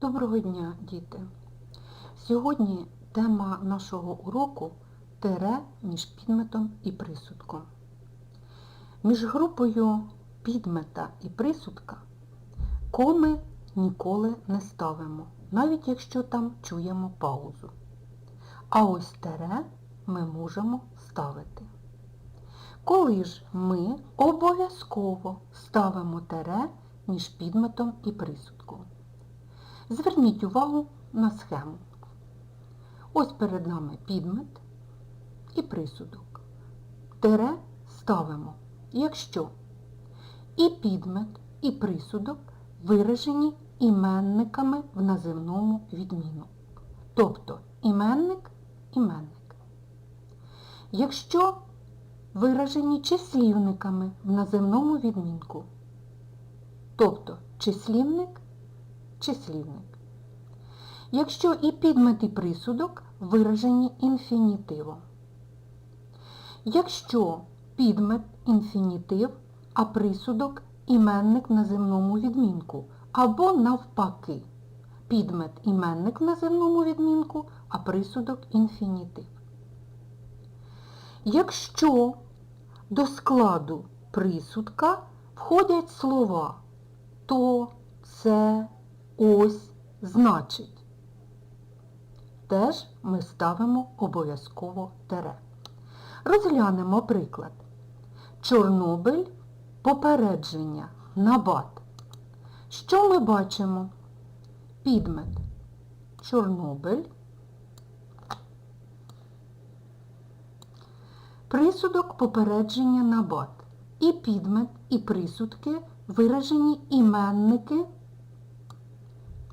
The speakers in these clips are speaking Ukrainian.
Доброго дня, діти! Сьогодні тема нашого уроку тере між підметом і присудком. Між групою підмета і присудка коми ніколи не ставимо, навіть якщо там чуємо паузу. А ось тере ми можемо ставити. Коли ж ми обов'язково ставимо тере між підметом і присудком? Зверніть увагу на схему. Ось перед нами підмет і присудок. Тире ставимо, якщо і підмет, і присудок виражені іменниками в називному відміну. Тобто іменник іменник. Якщо виражені числівниками в називному відмінку, тобто числівник числівник. Якщо і підмет, і присудок виражені інфінітивом. Якщо підмет інфінітив, а присудок іменник в називному відмінку, або навпаки, підмет іменник в називному відмінку, а присудок інфінітив. Якщо до складу присудка входять слова то, це, ось, значить. Теж ми ставимо обов'язково тере. Розглянемо приклад. Чорнобиль попередження, набат. Що ми бачимо? Підмет. Чорнобиль. Присудок попередження набат. І підмет, і присудки виражені іменники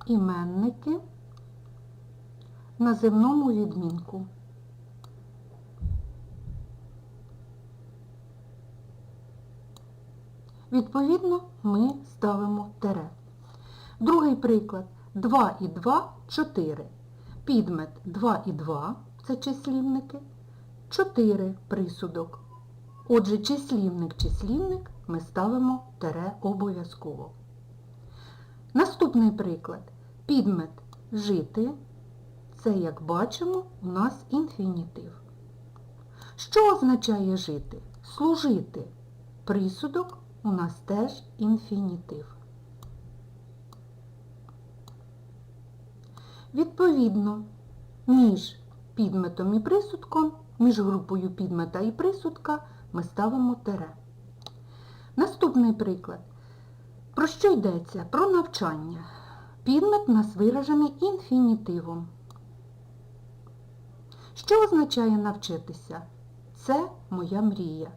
іменники на земному відмінку. Відповідно, ми ставимо тере. Другий приклад. 2 і 2 – 4. Підмет 2 і 2 – це числівники. 4 присудок. Отже, числівник-числівник ми ставимо тере обов'язково. Наступний приклад. Підмет жити. Це, як бачимо, у нас інфінітив. Що означає жити? Служити. Присудок у нас теж інфінітив. Відповідно, між підметом і присудком, між групою підмета і присудка ми ставимо тере. Наступний приклад. Про що йдеться? Про навчання. Підмет у нас виражений інфінітивом. Що означає навчитися? Це моя мрія.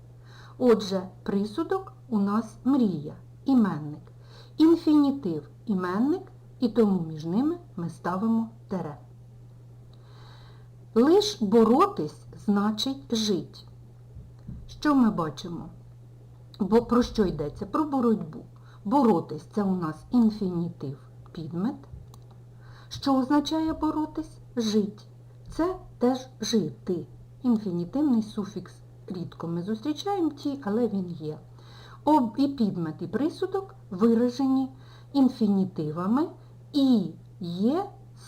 Отже, присудок у нас мрія, іменник. Інфінітив іменник, і тому між ними ми ставимо тере. Лиш боротись значить жить. Що ми бачимо? Бо про що йдеться? Про боротьбу. Боротись це у нас інфінітив підмет. Що означає боротись? Жить. Це теж жити. Інфінітивний суфікс рідко ми зустрічаємо ті, але він є. Об і підмет, і присудок виражені інфінітивами і є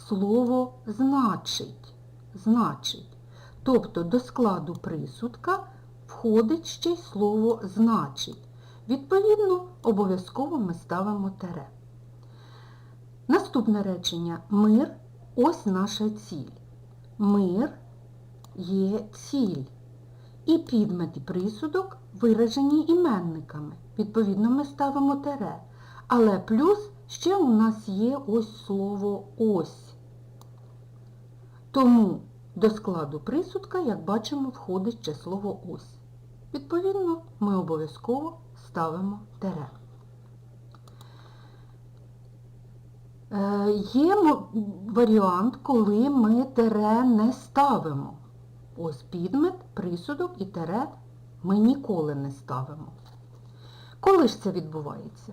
слово значить. Значить. Тобто до складу присудка входить ще й слово значить. Відповідно, обов'язково ми ставимо тере. Наступне речення мир ось наша ціль. Мир є ціль. І підмет і присудок виражені іменниками. Відповідно, ми ставимо тере. Але плюс ще у нас є ось слово ось. Тому до складу присудка, як бачимо, входить ще слово ось. Відповідно, ми обов'язково ставимо тере. Е, Є варіант, коли ми тере не ставимо. Ось підмет, присудок і тере ми ніколи не ставимо. Коли ж це відбувається?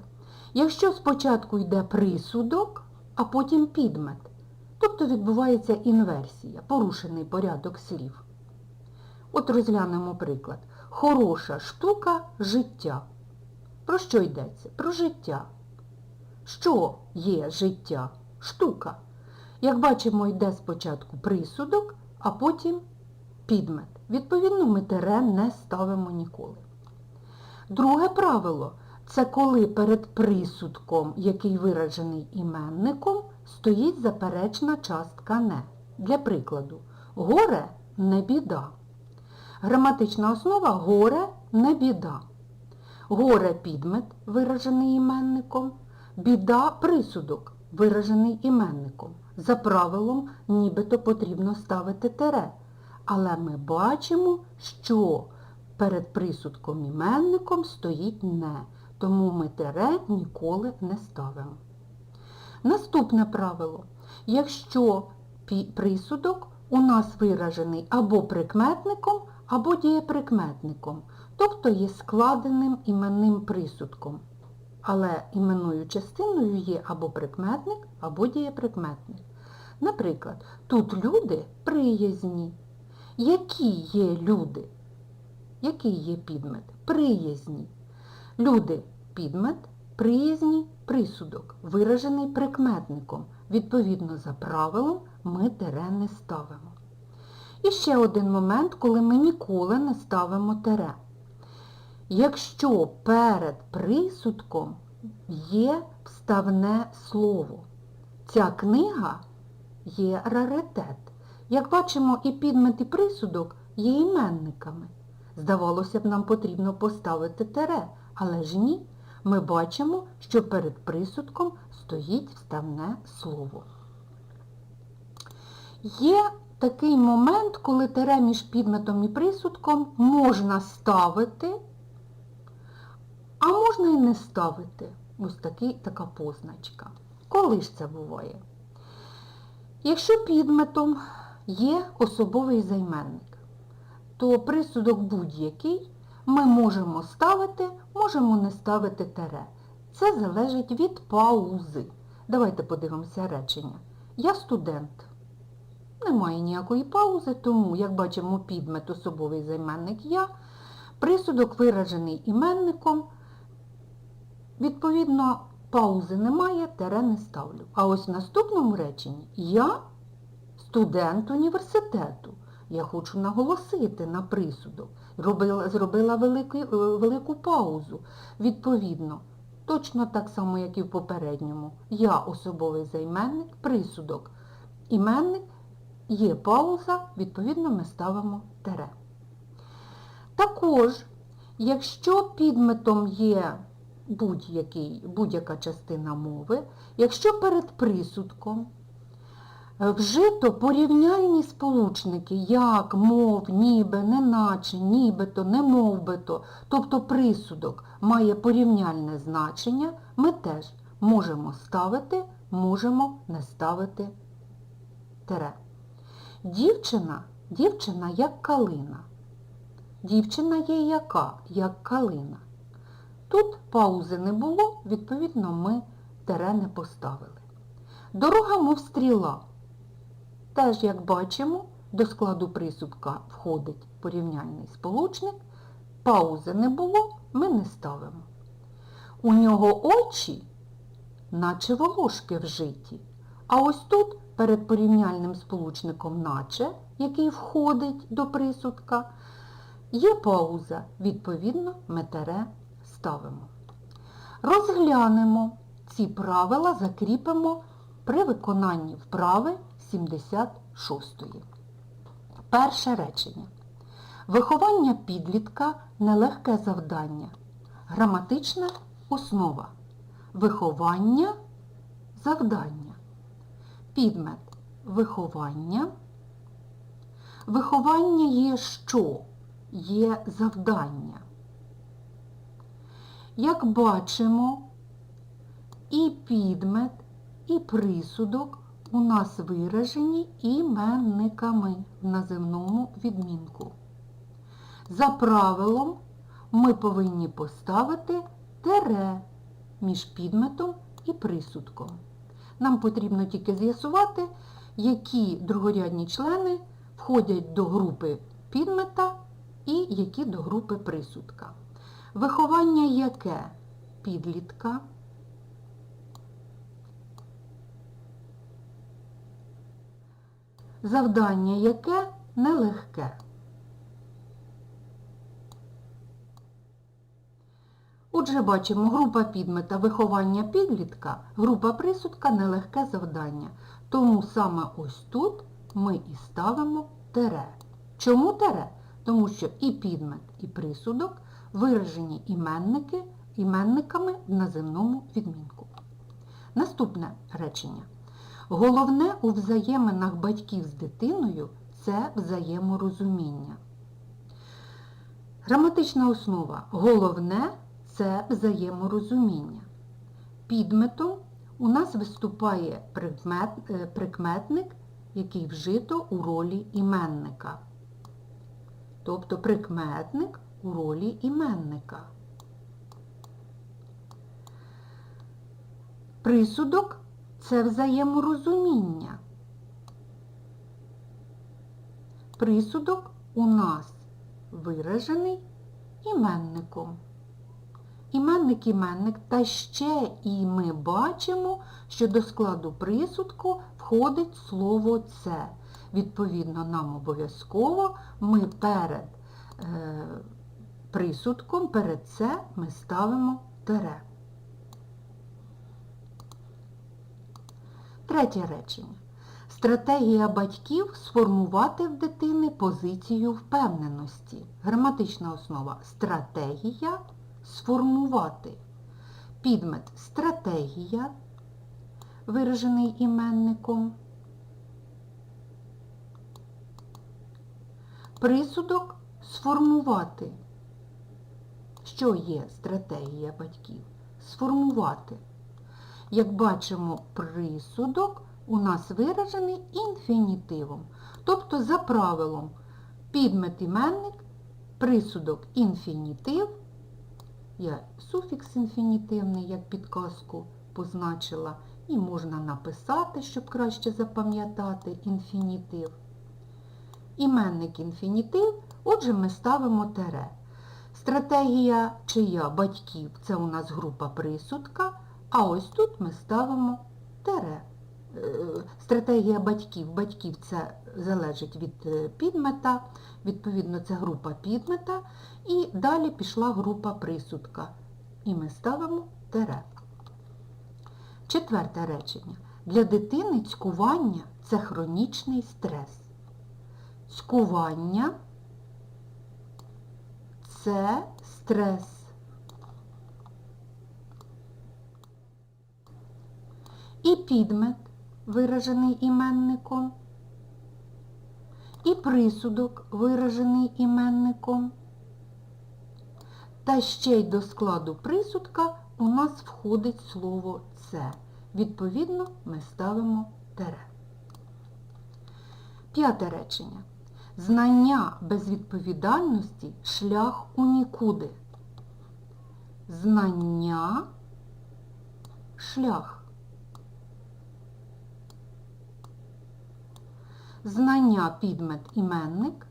Якщо спочатку йде присудок, а потім підмет, тобто відбувається інверсія, порушений порядок слів. От розглянемо приклад. Хороша штука життя. Про що йдеться? Про життя. Що є життя? штука. Як бачимо, йде спочатку присудок, а потім підмет. Відповідно, ми тире не ставимо ніколи. Друге правило це коли перед присудком, який виражений іменником, стоїть заперечна частка не. Для прикладу, горе не біда. Граматична основа горе не біда. Горе підмет, виражений іменником, біда присудок, виражений іменником. За правилом, нібито потрібно ставити тере. Але ми бачимо, що перед присудком іменником стоїть не, тому ми тере ніколи не ставимо. Наступне правило. Якщо присудок у нас виражений або прикметником, або дієприкметником, тобто є складеним іменним присудком. Але іменною частиною є або прикметник, або дієприкметник. Наприклад, тут люди приязні. Які є люди? Який є підмет? Приязні. Люди підмет, приязні присудок, виражений прикметником. Відповідно за правилом ми тире не ставимо. І ще один момент, коли ми ніколи не ставимо тире. Якщо перед присудком є вставне слово, ця книга є раритет. Як бачимо, і підмет, і присудок є іменниками. Здавалося б, нам потрібно поставити тере, але ж ні. Ми бачимо, що перед присудком стоїть вставне слово. Є такий момент, коли тере між підметом і присудком можна ставити, а можна і не ставити. Ось такий, така позначка. Коли ж це буває? Якщо підметом є особовий займенник, то присудок будь-який ми можемо ставити, можемо не ставити тере. Це залежить від паузи. Давайте подивимося речення. Я студент. Немає ніякої паузи, тому, як бачимо, підмет особовий займенник я, присудок виражений іменником. Відповідно, паузи немає, тере не ставлю. А ось в наступному реченні я студент університету. Я хочу наголосити на присудок. Робила, зробила велику, е, велику паузу. Відповідно, точно так само, як і в попередньому. Я особовий займенник, присудок. Іменник є пауза, відповідно, ми ставимо тере. Також, якщо підметом є будь-яка частина мови, якщо перед присудком е, вжито порівняльні сполучники, як, мов, ніби, неначе, нібито, немовбито, тобто присудок має порівняльне значення, ми теж можемо ставити, можемо не ставити тере. Дівчина, дівчина як калина. Дівчина є яка? Як калина. Тут паузи не було, відповідно, ми тере не поставили. Дорога, мов стріла. Теж, як бачимо, до складу присудка входить порівняльний сполучник. Паузи не було, ми не ставимо. У нього очі, наче волошки вжиті. А ось тут перед порівняльним сполучником наче, який входить до присудка, є пауза, відповідно, ми тере ставимо. Розглянемо ці правила, закріпимо при виконанні вправи 76. Перше речення. Виховання підлітка нелегке завдання. Граматична основа. Виховання завдання. Підмет виховання. Виховання є що? Є завдання. Як бачимо, і підмет, і присудок у нас виражені іменниками в називному відмінку. За правилом ми повинні поставити тере між підметом і присудком. Нам потрібно тільки з'ясувати, які другорядні члени входять до групи підмета і які до групи присудка. Виховання яке? Підлітка. Завдання яке нелегке. Отже, бачимо, група підмета виховання підлітка, група присудка нелегке завдання. Тому саме ось тут ми і ставимо тере. Чому тере? Тому що і підмет, і присудок виражені іменники, іменниками в наземному відмінку. Наступне речення. Головне у взаєминах батьків з дитиною це взаєморозуміння. Граматична основа. Головне це взаєморозуміння. Підметом у нас виступає прикмет, е, прикметник, який вжито у ролі іменника. Тобто прикметник у ролі іменника. Присудок це взаєморозуміння. Присудок у нас виражений іменником. Іменник іменник, та ще і ми бачимо, що до складу присудку входить слово це. Відповідно, нам обов'язково ми перед е, присудком, перед це ми ставимо тере. Третє речення. Стратегія батьків сформувати в дитини позицію впевненості. Граматична основа стратегія сформувати. Підмет стратегія, виражений іменником. Присудок сформувати. Що є стратегія батьків? Сформувати. Як бачимо, присудок у нас виражений інфінітивом. Тобто за правилом підмет іменник, присудок інфінітив, я суфікс інфінітивний, як підказку позначила, і можна написати, щоб краще запам'ятати інфінітив. Іменник інфінітив, отже, ми ставимо тере. Стратегія чия батьків це у нас група присудка, а ось тут ми ставимо тере. Е, Стратегія батьків. Батьків це залежить від е, підмета, відповідно, це група підмета. І далі пішла група присудка. І ми ставимо тере. Четверте речення. Для дитини цькування це хронічний стрес. Цькування це стрес. І підмет, виражений іменником, і присудок, виражений іменником. Та ще й до складу присудка у нас входить слово це. Відповідно, ми ставимо тере. П'яте речення. Знання без відповідальності – шлях у нікуди. Знання – шлях. Знання підмет іменник.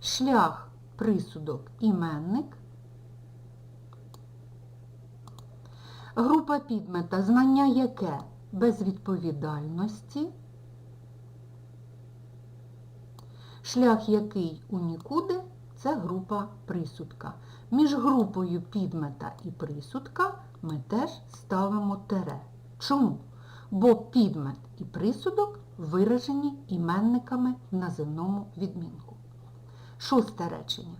Шлях присудок іменник. Група підмета знання яке без відповідальності. Шлях який у нікуди це група присудка. Між групою підмета і присудка ми теж ставимо тере. Чому? Бо підмет і присудок виражені іменниками в наземному відмінку. Шосте речення.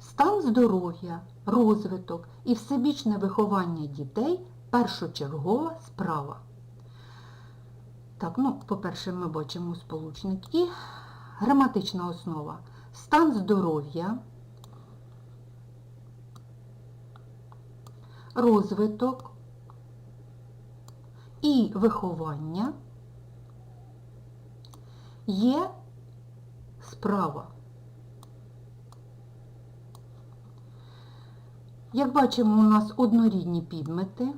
Стан здоров'я, розвиток і всебічне виховання дітей першочергова справа. Так, ну, по-перше, ми бачимо сполучник і граматична основа. Стан здоров'я, розвиток і виховання є справа. Як бачимо, у нас однорідні підмети.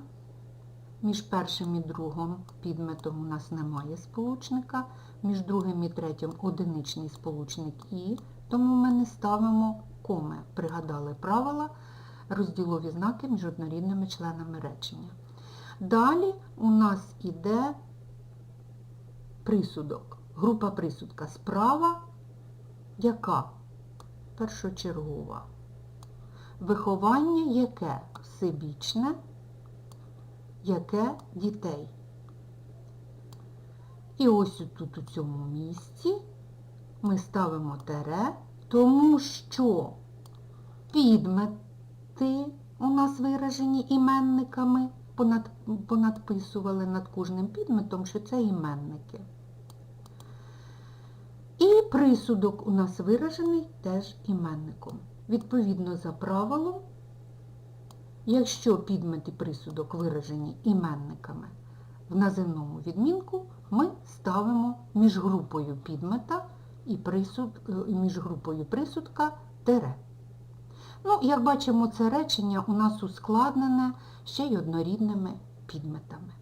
Між першим і другим підметом у нас немає сполучника, між другим і третім одиничний сполучник І, тому ми не ставимо коми. Пригадали правила, розділові знаки між однорідними членами речення. Далі у нас іде присудок, група присудка справа яка? Першочергова. Виховання яке? Всебічне, яке дітей. І ось тут у цьому місці ми ставимо тере, тому що підмети у нас виражені іменниками, понад, понадписували над кожним підметом, що це іменники. І присудок у нас виражений теж іменником. Відповідно за правилом, якщо підмет і присудок виражені іменниками в називному відмінку, ми ставимо між групою підмета і присуд, е, між групою присудка тере. Ну, як бачимо, це речення у нас ускладнене ще й однорідними підметами.